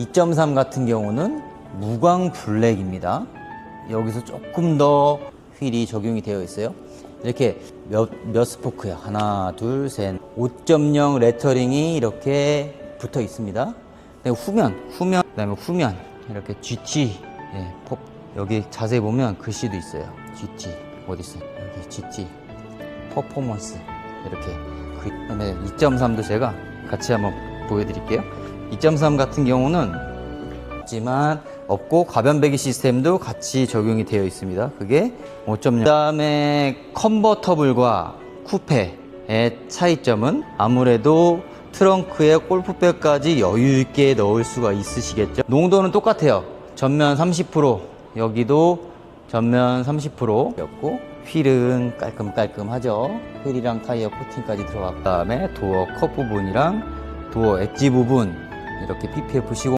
2.3 같은 경우는 무광 블랙입니다. 여기서 조금 더 휠이 적용이 되어 있어요. 이렇게 몇, 몇 스포크야? 하나, 둘, 셋. 5.0 레터링이 이렇게 붙어 있습니다. 후면, 후면, 그 다음에 후면. 이렇게 GT. 예, 법. 여기 자세히 보면 글씨도 있어요. GT. 어디 있어요? 여기 GT. 퍼포먼스. 이렇게. 그 다음에 2.3도 제가 같이 한번 보여드릴게요. 2.3 같은 경우는 있지만 없고 가변 배기 시스템도 같이 적용이 되어 있습니다. 그게 5.0. 그다음에 컨버터블과 쿠페의 차이점은 아무래도 트렁크에 골프백까지 여유 있게 넣을 수가 있으시겠죠. 농도는 똑같아요. 전면 30% 여기도 전면 30%였고 휠은 깔끔깔끔하죠. 휠이랑 타이어 코팅까지 들어갔 다음에 도어 컵 부분이랑 도어 엣지 부분 이렇게 PPF 시공